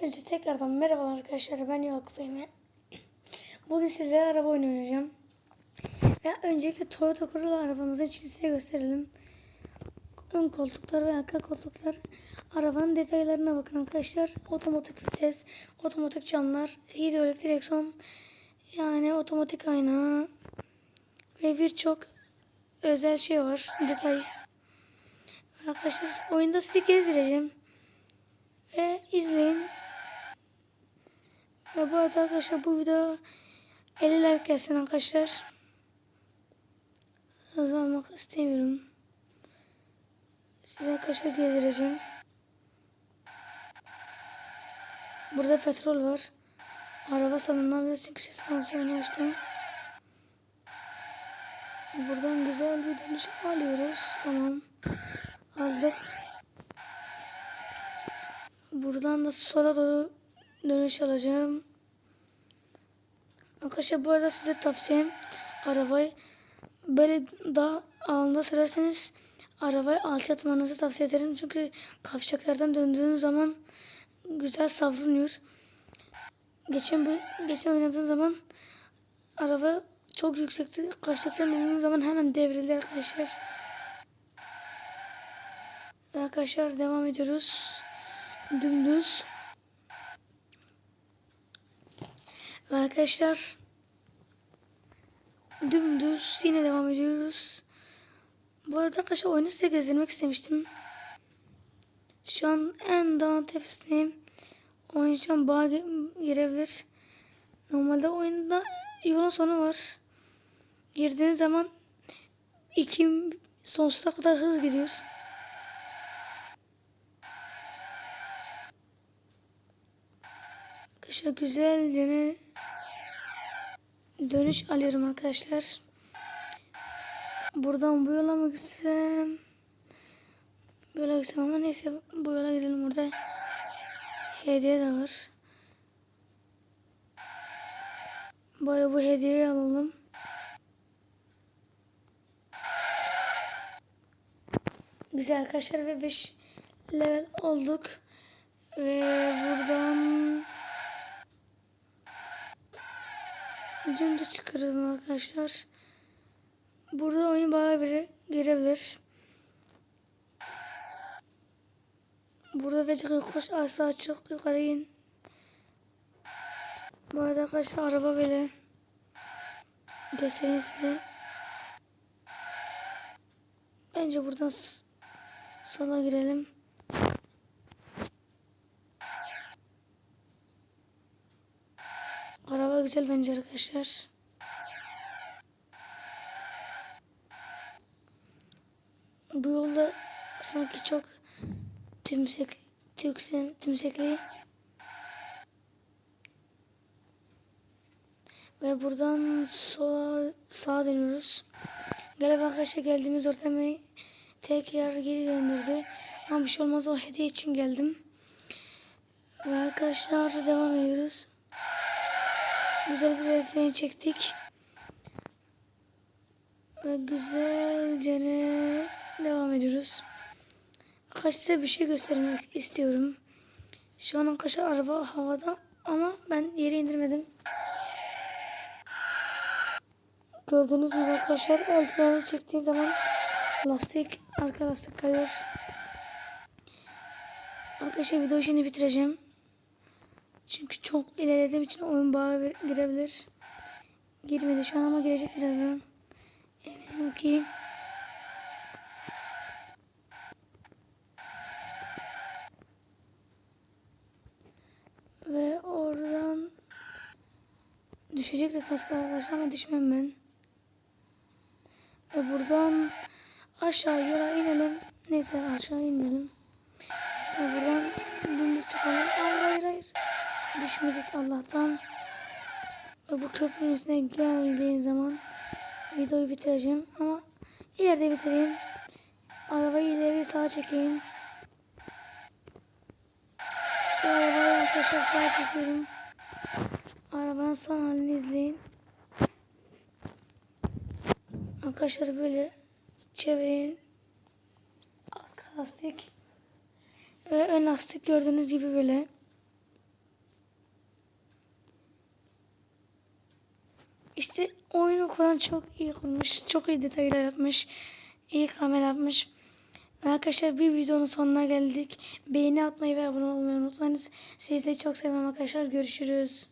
Hepinize tekrardan merhaba arkadaşlar ben Yakup Eymen. Bugün sizlere araba oyunu oynayacağım. Ve öncelikle Toyota Corolla arabamızın içini size gösterelim. Ön koltuklar ve arka koltuklar. Arabanın detaylarına bakın arkadaşlar. Otomatik vites, otomatik camlar, hidrolik direksiyon, yani otomatik ayna ve birçok özel şey var. Detay. Arkadaşlar oyunda sizi gezdireceğim. Ve izleyin. Ve bu arada arkadaşlar bu video 50 like gelsin arkadaşlar. Hızlı almak istemiyorum. Size arkadaşlar gezdireceğim. Burada petrol var. Araba salınabilir çünkü süspansiyonu açtım. Buradan güzel bir dönüş alıyoruz. Tamam. Aldık. Buradan da sola doğru dönüş alacağım. Arkadaşlar bu arada size tavsiyem arabayı böyle daha alında sürerseniz arabayı alçaltmanızı tavsiye ederim. Çünkü kavşaklardan döndüğünüz zaman güzel savrunuyor. Geçen geçen oynadığım zaman araba çok yüksekti. Kavşaktan döndüğünüz zaman hemen devrildi arkadaşlar. Arkadaşlar devam ediyoruz dümdüz. Ve arkadaşlar dümdüz yine devam ediyoruz. Bu arada arkadaşlar oyunu size gezdirmek istemiştim. Şu an en dağın tepesindeyim. Bağa gi- girebilir. Normalde oyunda yolun sonu var. Girdiğiniz zaman iki sonsuza kadar hız gidiyor. Arkadaşlar güzelce ne dönüş alıyorum arkadaşlar. Buradan bu yola mı gitsem? Böyle gitsem ama neyse bu yola gidelim burada. Hediye de var. Böyle bu hediyeyi alalım. Güzel arkadaşlar ve 5 level olduk. Ve buradan dümdüz çıkaralım arkadaşlar. Burada oyun bayağı bir girebilir. Burada ve yokuş aşağı çık yukarı in. Bu arada arkadaşlar araba böyle. Göstereyim size. Bence buradan sola girelim. Araba güzel bence arkadaşlar. Bu yolda sanki çok tümsek, tümsek, tümsekli. Ve buradan sola sağa dönüyoruz. Galiba arkadaşlar geldiğimiz ortamı tekrar geri döndürdü. Ama bir şey olmaz o hediye için geldim. Ve arkadaşlar devam ediyoruz. Güzel bir çektik. Ve güzelce devam ediyoruz. Arkadaşlar size bir şey göstermek istiyorum. Şu an arkadaşlar araba havada ama ben yere indirmedim. Gördüğünüz gibi arkadaşlar el freni çektiği zaman lastik, arka lastik kayıyor. Arkadaşlar video şimdi bitireceğim. Çünkü çok ilerlediğim için oyun bir- girebilir. Girmedi şu an ama girecek birazdan. Eminim ki. Ve oradan düşecek de kask arkadaşlar ama düşmem ben. Ve buradan aşağı yola inelim. Neyse aşağı inmeyelim. Ve buradan dümdüz çıkalım. Düşmedik Allah'tan. Ve bu köprünün üstüne geldiğim zaman videoyu bitireceğim. Ama ileride bitireyim. Arabayı ileri sağa çekeyim. Ve arabayı arkadaşlar sağa çekiyorum. Arabanın son halini izleyin. Arkadaşlar böyle çevirin. Arka lastik. Ve ön lastik gördüğünüz gibi böyle. İşte oyunu kuran çok iyi kurmuş. Çok iyi detaylar yapmış. iyi kamera yapmış. Arkadaşlar bir videonun sonuna geldik. Beğeni atmayı ve abone olmayı unutmayınız. Sizi çok seviyorum arkadaşlar. Görüşürüz.